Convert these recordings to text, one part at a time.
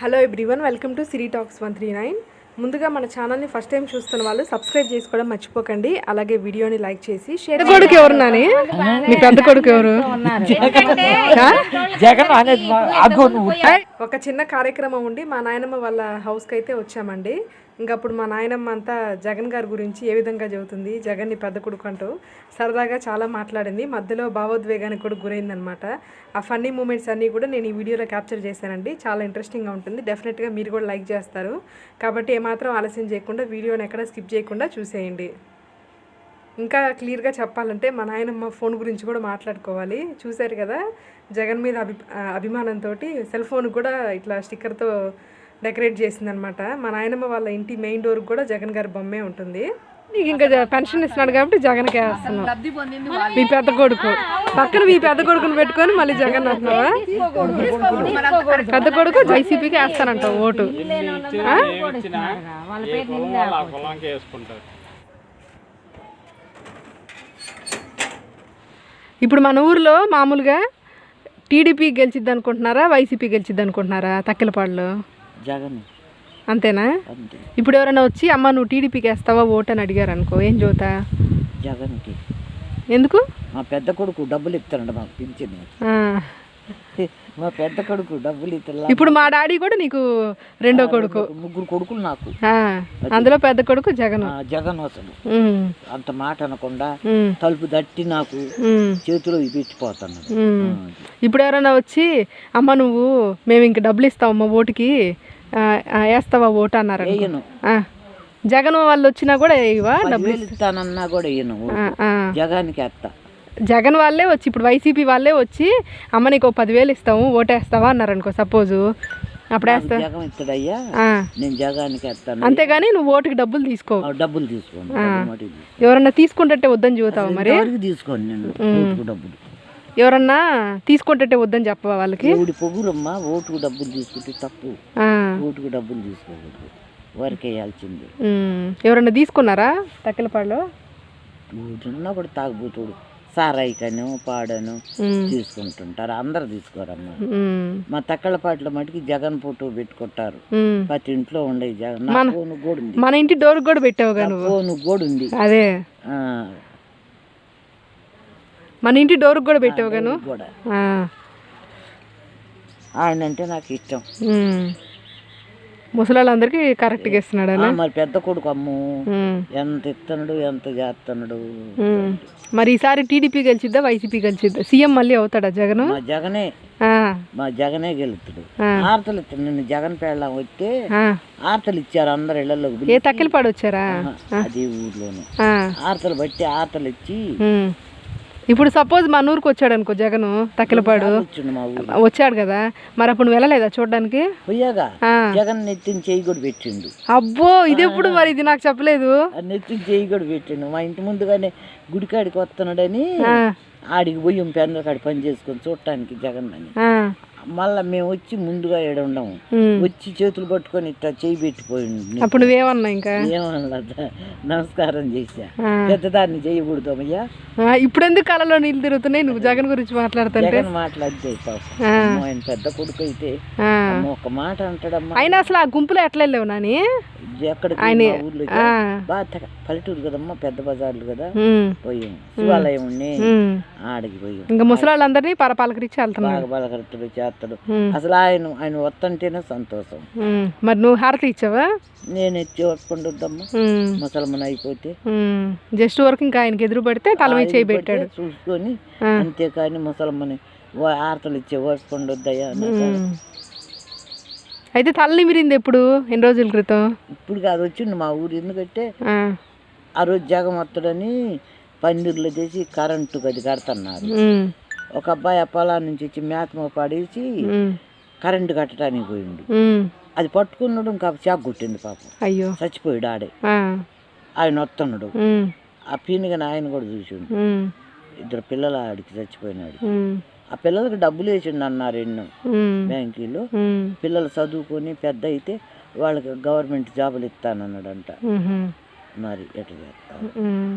Hello everyone welcome to Siri talks one three nine. ముందుగా మన ఛానల్ని ఫస్ట్ టైం చూస్తున్న వాళ్ళు సబ్స్క్రైబ్ చేసుకోవడం మర్చిపోకండి. అలాగే వీడియోని లైక్ చేసి షేర్ కొడుకు ఎవరు నాని? మీ పెద్ద కొడుకు ఎవరు? ఒక చిన్న కార్యక్రమం ఉండి మా నాయనమ్మ వాళ్ళ హౌస్కి అయితే వచ్చామండి. ఇంకా అప్పుడు మా నాయనమ్మ అంతా జగన్ గారి గురించి ఏ విధంగా చెబుతుంది? జగన్ని పెద్ద కొడుకు అంటూ సరదాగా చాలా మాట్లాడింది. మధ్యలో భావోద్వేగానికి కూడా గురైందనమాట ఆ ఫన్నీ మూమెంట్స్ అన్నీ కూడా నేను ఈ వీడియోలో క్యాప్చర్ చేశానండి. చాలా ఇంట్రెస్టింగ్గా ఉంటుంది. డెఫినెట్గా మీరు కూడా లైక్ చేస్తారు. కాబట్టి ఏమాత్రం ఆలస్యం చేయకుండా వీడియోని ఎక్కడ స్కిప్ చేయకుండా చూసేయండి. ఇంకా క్లియర్గా చెప్పాలంటే మా నాయనమ్మ ఫోన్ గురించి కూడా మాట్లాడుకోవాలి. చూశారు కదా జగన్ మీద అభి అభిమానంతో సెల్ ఫోన్ కూడా ఇట్లా స్టిక్కర్తో డెకరేట్ చేసిందనమాట. మా నాయనమ్మ వాళ్ళ ఇంటి మెయిన్ డోర్ కూడా జగన్ గారి బొమ్మే ఉంటుంది. నీకు ఇంకా పెన్షన్ ఇస్తున్నాడు కాబట్టి జగన్కే వేస్తున్నాం మీ పెద్ద కొడుకు. పక్కన మీ పెద్ద కొడుకుని పెట్టుకొని మళ్ళీ జగన్ అంటున్నావా? పెద్ద కొడుకు జైసీపీకి వేస్తానంట ఓటు? ఇప్పుడు మన ఊర్లో మామూలుగా టీడీపీ గెలిచిద్ది అనుకుంటున్నారా వైసీపీ గెలిచిద్ది అనుకుంటున్నారా తక్కిలపాడులో? జగన్. అంతేనా? అంతే. ఇప్పుడు ఎవరైనా వచ్చి అమ్మ నువ్వు టీడీపీకి వేస్తావా ఓటు అని అడిగారు అనుకో ఏం చదువుతా జగన్కి ఎందుకు? మా పెద్ద కొడుకు డబ్బులు ఇస్తారంట మాకు పింఛన్. మా పెద్ద కొడుకు డబ్బులు ఇస్తా ఇప్పుడు మా డాడీ కూడా నీకు రెండో కొడుకు. ముగ్గురు కొడుకులు నాకు. అందులో పెద్ద కొడుకు జగన్. జగన్ అసలు. అంత మాట అనకుండా. తలుపు దట్టి నాకు. చేతిలో ఉమ్. ఇప్పుడు ఎవరైనా వచ్చి అమ్మ నువ్వు మేము ఇంక డబ్బులు ఇస్తామమ్మా ఓటుకి వేస్తావా ఓటు అన్నారు. జగన్ వాళ్ళు వచ్చినా కూడా వేయవా? డబ్బులు ఇస్తానన్నా కూడా. జగానికి వేస్తా. జగన్ వాళ్ళే వచ్చి ఇప్పుడు వైసీపీ వాళ్ళే వచ్చి అమ్మ నీకు పదివేలు ఇస్తాము ఓటేస్తావా అన్నారు అనుకో సపోజు. అప్పుడు వేస్తా. జగన్ ఇస్తాడయ్యా. ఆ. నేను జగానికి వేస్తాను. అంతేగాని నువ్వు ఓటుకి డబ్బులు తీసుకో. డబ్బులు తీసుకో. ఎవరన్నా తీసుకుంటే వద్దని చూతావా మరి? తీసుకోండి నేను. డబ్బులు. ఎవరన్నా తీసుకుంటే వద్దని చెప్పవా వాళ్ళకి? దేవుడి పొగురమ్మా ఓటుకు డబ్బులు తీసుకుంటే తప్పు. ఓటుకు డబ్బులు తీసుకోకూడదు. వారికి వేయాల్సింది. ఎవరన్నా తీసుకున్నారా తక్కిలపాడులో? ఊటున్నా కూడా తాగుబోతుడు. సారాయి కను పాడను. తీసుకుంటుంటారు. అందరు తీసుకోరమ్మా. మా తక్కలపాట్ల మటుకి జగన్ ఫోటో పెట్టుకుంటారు. ప్రతి ఇంట్లో ఉండే జగన్. ఫోన్ ఉంది మన ఇంటి డోర్ కూడా నువ్వు. ఫోన్ కూడా ఉంది అదే మన ఇంటి డోర్ కూడా పెట్టావుగా నువ్వు కూడా. ఆయన అంటే నాకు ఇష్టం. ముసలాళ్ళందరికీ కరెక్ట్గా ఇస్తున్నాడు మరి పెద్ద కొడుకు అమ్ము. ఎంత ఇస్తున్నాడు ఎంత చేస్తున్నాడు. మరి ఈసారి టీడీపీ గెలిచిద్దా వైసీపీ గెలిచిద్దా? సీఎం మళ్ళీ అవుతాడా జగన్? మా జగనే. మా జగనే గెలుతుడు. ఆర్తలు ఇస్తాడు నిన్ను జగన్ పెళ్ళం వస్తే ఆర్తలు ఇచ్చారు అందరు ఇళ్ళలోకి ఏ తక్కిలపాడు వచ్చారా అది ఊర్లోను. ఆర్తలు బట్టి ఆర్తలు ఇచ్చి. ఇప్పుడు సపోజ్ మన ఊరికి వచ్చాడు అనుకో జగన్ తక్కిలపాడు. వచ్చిండు మా కదా మరి అప్పుడు వెళ్ళలేదా చూడడానికి. జగన్ నెత్తిని చేయి కూడా పెట్టిండు. అబ్బో ఇది ఎప్పుడు మరి ఇది నాకు చెప్పలేదు. నెత్తిని చేయి కూడా పెట్టిండు. మా ఇంటి ముందుగానే గుడికాడికి వస్తున్నాడని. ఆడికి పోయి పెన్నుల కాడి పని చేసుకొని చూడటానికి జగన్ అని. మళ్ళా మేము వచ్చి ముందుగా ఏడ ఉండము. వచ్చి చేతులు పట్టుకొని ఇట్లా చేయి పెట్టిపోయిండు అప్పుడు నువ్వేమన్నా ఇంకా? ఏమన్నా నమస్కారం ఆ. పెద్దదాన్ని చేయకూడదు అమ్మయ్యా. ఇప్పుడు ఎందుకు కళలో నీళ్ళు తిరుగుతున్నాయి? నువ్వు జగన్ గురించి మాట్లాడుతుంటే. జగన్ మాట్లాడితే ఆయన పెద్ద కొడుకు అయితే ఒక మాట అంటాడమ్మా అయినా అసలు ఆ గుంపులో ఎట్లా వెళ్ళావు నాని మా ఊర్లో. బాగా పల్లెటూరు కదమ్మా పెద్ద బజార్లు కదా. పోయాం శివాలయం ఉండి. ఆడికి పోయాం ఇంకా ముసలాళ్ళందరినీ పరపాలకరించి వెళ్తున్నాడు బాగా బలకరుతుడు చేస్తాడు. అసలు ఆయన ఆయన వస్తుంటేనే సంతోషం. మరి నువ్వు హారతి ఇచ్చావా నేను ఉమ్. ముసలమ్మన్ అయిపోతే. జస్ట్ వరకు ఇంకా ఆయనకి ఎదురు పడితే తల మీద చేయి పెట్టాడు చూసుకొని. అంతేకాని ముసలమ్మని వా- ఆర్తలు ఇచ్చే ఉమ్. అయితే తల నిమిరింది ఎప్పుడు ఎన్ని రోజుల క్రితం ఇప్పుడు కాదు వచ్చిండు మా ఊరు ఎందుకంటే ఆ. రోజు జగం వత్తడని పందిర్లు చేసి కరెంటు గది కడుతున్నారు. ఒక అబ్బాయి ఆ పొలా నుంచి వచ్చి మేతమ పడేసి. కరెంటు కట్టడానికి పోయిండు. అది పట్టుకున్నాడు ఇంకా చాకు కొట్టింది పాపం అయ్యో చచ్చిపోయాడు ఆడే. ఆయన వస్తున్నాడు. ఆ పీనుగని ఆయన కూడా చూసిండు. ఇద్దరు పిల్లలు ఆడికి చచ్చిపోయినాడు. ఆ పిల్లలకి డబ్బులు వేసిండు అన్నారు ఎన్నో. బ్యాంకీలో. పిల్లలు చదువుకొని పెద్ద అయితే వాళ్ళకి గవర్నమెంట్ జాబులు ఇస్తానన్నాడంట. మరి ఎట్లా చేస్తారు ఉమ్.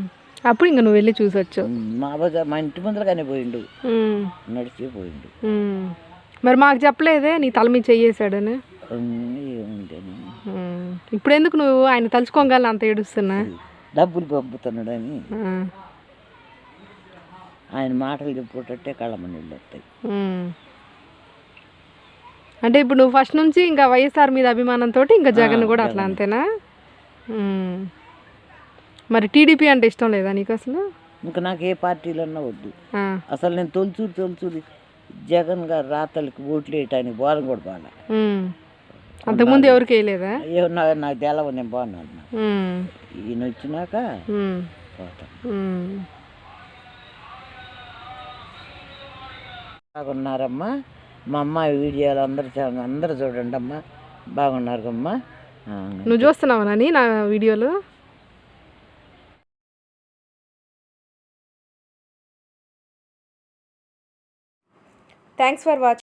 అప్పుడు ఇంకా నువ్వు వెళ్ళి చూసొచ్చు మా బజార్ మా ఇంటి ముందరగానే పోయిండు. నడిచి పోయిండు. మరి మాకు చెప్పలేదే నీ తల మీద చెయ్యేశాడని. ఇప్పుడు ఎందుకు నువ్వు ఆయన తలుచుకోగలను అంత ఏడుస్తున్నా డబ్బులు పంపుతున్నాడని. ఆయన మాటలు చెప్పుకుంటే కళ్ళమ్మ నీళ్ళు వస్తాయి. అంటే ఇప్పుడు నువ్వు ఫస్ట్ నుంచి ఇంకా వైఎస్ఆర్ మీద అభిమానంతో ఇంకా జగన్ కూడా అట్లా అంతేనా. మరి టీడీపీ అంటే ఇష్టం లేదా నీకు అసలు ఇంకా నాకు ఏ పార్టీలన్నా వద్దు. అసలు నేను తొలుచూరు తొలుచూరు జగన్ గారు రాతలకి ఓట్లు వేయటానికి బోధన కూడా బాగా. అంతకుముందు ఎవరికి వేయలేదా నాకు తెలవ నేను బాగున్నాను. ఈయన వచ్చినాక. పోతాను బాగున్నారమ్మా. మా అమ్మ వీడియోలు అందరు చా- అందరు చూడండి అమ్మా. బాగున్నారు అమ్మా నువ్వు చూస్తున్నావా నాని నా వీడియోలు? Thanks for watching